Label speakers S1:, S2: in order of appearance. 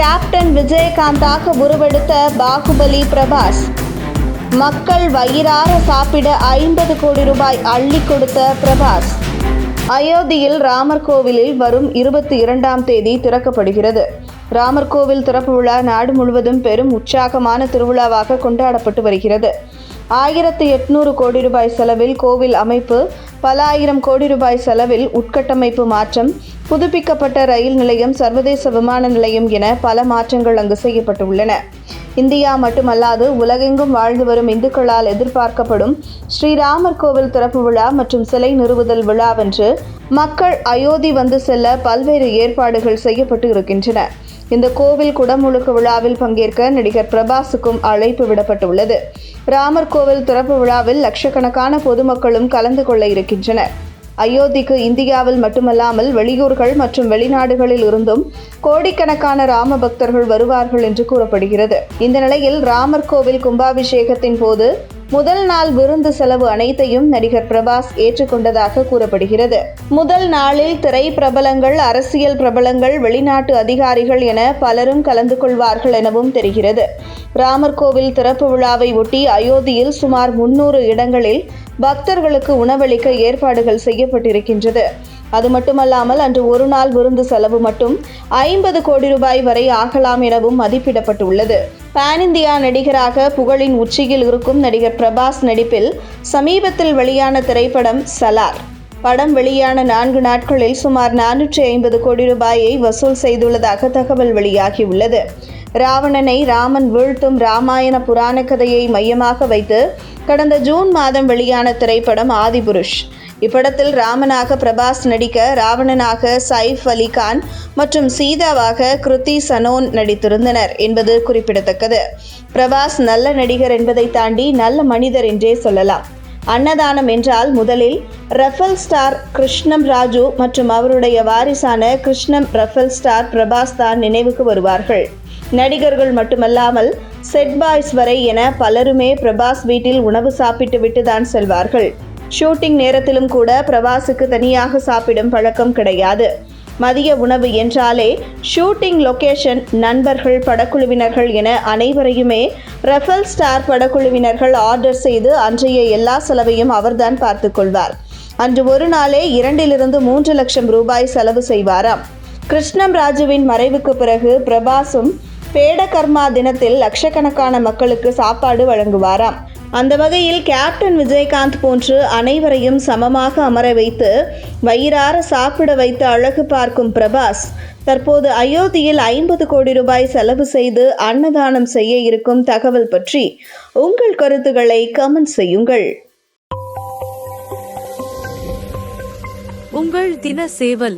S1: Captain விஜயகாந்தாக உருவெடுத்த பாகுபலி பிரபாஸ். மக்கள் வயிறார சாப்பிட ஐம்பது கோடி ரூபாய் அள்ளி கொடுத்த பிரபாஸ். அயோத்தியில் ராமர் கோவிலில் வரும் இருபத்தி இரண்டாம் தேதி திறக்கப்படுகிறது. ராமர் கோவில் திறப்பு விழா நாடு முழுவதும் பெரும் உற்சாகமான திருவிழாவாக கொண்டாடப்பட்டு வருகிறது. ஆயிரத்தி எட்நூறு கோடி ரூபாய் செலவில் கோவில் அமைப்பு பல ஆயிரம் கோடி ரூபாய் செலவில் உட்கட்டமைப்பு மாற்றம் புதுப்பிக்கப்பட்ட ரயில் நிலையம் சர்வதேச விமான நிலையம் என பல மாற்றங்கள் அங்கு செய்யப்பட்டுள்ளன. இந்தியா மட்டுமல்லாது உலகெங்கும் வாழ்ந்து வரும் இந்துக்களால் எதிர்பார்க்கப்படும் ஸ்ரீராமர் கோவில் திறப்பு விழா மற்றும் சிலை நிறுவுதல் விழாவென்று மக்கள் அயோத்தி வந்து செல்ல பல்வேறு ஏற்பாடுகள் செய்யப்பட்டு இருக்கின்றன. இந்த கோவில் குடமுழுக்கு விழாவில் பங்கேற்க நடிகர் பிரபாஸுக்கும் அழைப்பு விடப்பட்டுள்ளது. ராமர் கோவில் திறப்பு விழாவில் லட்சக்கணக்கான பொதுமக்களும் கலந்து கொள்ள இருக்கின்றனர். அயோத்திக்கு இந்தியாவில் மட்டுமல்லாமல் வெளியூர்கள் மற்றும் வெளிநாடுகளில் இருந்தும் கோடிக்கணக்கான ராம பக்தர்கள் வருவார்கள் என்று கூறப்படுகிறது. இந்த நிலையில் ராமர் கோவில் கும்பாபிஷேகத்தின் போது முதல் நாள் விருந்து செலவு அனைத்தையும் நடிகர் பிரபாஸ் ஏற்றுக்கொண்டதாக கூறப்படுகிறது. முதல் நாளில் திரை பிரபலங்கள் அரசியல் பிரபலங்கள் வெளிநாட்டு அதிகாரிகள் என பலரும் கலந்து கொள்வார்கள் எனவும் தெரிகிறது. ராமர் கோவில் திறப்பு விழாவை ஒட்டி அயோத்தியில் சுமார் முன்னூறு இடங்களில் பக்தர்களுக்கு உணவளிக்க ஏற்பாடுகள் செய்யப்பட்டிருக்கின்றது. அது மட்டுமல்லாமல் அன்று ஒரு நாள் விருந்து செலவு மட்டும் ஐம்பது கோடி ரூபாய் வரை ஆகலாம் எனவும் மதிப்பிடப்பட்டுள்ளது. பான் இந்தியா நடிகராக புகழின் உச்சியில் இருக்கும் நடிகர் பிரபாஸ் நடிப்பில் சமீபத்தில் வெளியான திரைப்படம் சலார். படம் வெளியான நான்கு நாட்களில் சுமார் நானூற்றி ஐம்பது கோடி ரூபாயை வசூல் செய்துள்ளதாக தகவல் வெளியாகியுள்ளது. ராவணனை ராமன் வீழ்த்தும் ராமாயண புராண கதையை மையமாக வைத்து கடந்த ஜூன் மாதம் வெளியான திரைப்படம் ஆதிபுருஷ். இப்படத்தில் ராமனாக பிரபாஸ் நடிக்க ராவணனாக சைஃப் அலி கான் மற்றும் சீதாவாக கிருத்தி சனோன் நடித்திருந்தனர் என்பது குறிப்பிடத்தக்கது. பிரபாஸ் நல்ல நடிகர் என்பதை தாண்டி நல்ல மனிதர் என்றே சொல்லலாம். அன்னதானம் என்றால் முதலில் ரஃபல் ஸ்டார் கிருஷ்ணம் ராஜு மற்றும் அவருடைய வாரிசான கிருஷ்ணம் ரஃபல் ஸ்டார் பிரபாஸ் தான் நினைவுக்கு வருவார்கள். நடிகர்கள் மட்டுமல்லாமல் செட் பாய்ஸ் வரை என பலருமே பிரபாஸ் வீட்டில் உணவு சாப்பிட்டு விட்டு தான் செல்வார்கள். ஷூட்டிங் நேரத்திலும் கூட பிரபாஸுக்கு தனியாக சாப்பிடும் பழக்கம் கிடையாது. மதிய உணவு என்றாலே ஷூட்டிங் லொகேஷன் நண்பர்கள் படக்குழுவினர்கள் என அனைவரையுமே ரஃபல் ஸ்டார் படக்குழுவினர்கள் ஆர்டர் செய்து அன்றைய எல்லா செலவையும் அவர்தான் பார்த்து கொள்வார். அன்று ஒரு நாளே இரண்டிலிருந்து மூன்று லட்சம் ரூபாய் செலவு செய்வாராம். கிருஷ்ணம் ராஜுவின் மறைவுக்கு பிறகு பிரபாசும் பேடகர்மா தினத்தில் லட்சக்கணக்கான மக்களுக்கு சாப்பாடு வழங்குவாராம். அந்த வகையில் கேப்டன் விஜயகாந்த் போன்று அனைவரையும் சமமாக அமர வைத்து வயிறார சாப்பிட வைத்து அழகு பார்க்கும் பிரபாஸ் தற்போது அயோத்தியில் ஐம்பது கோடி ரூபாய் செலவு செய்து அன்னதானம் செய்ய இருக்கும் தகவல் பற்றி உங்கள் கருத்துக்களை கமெண்ட் செய்யுங்கள்.
S2: உங்கள் தின சேவல்.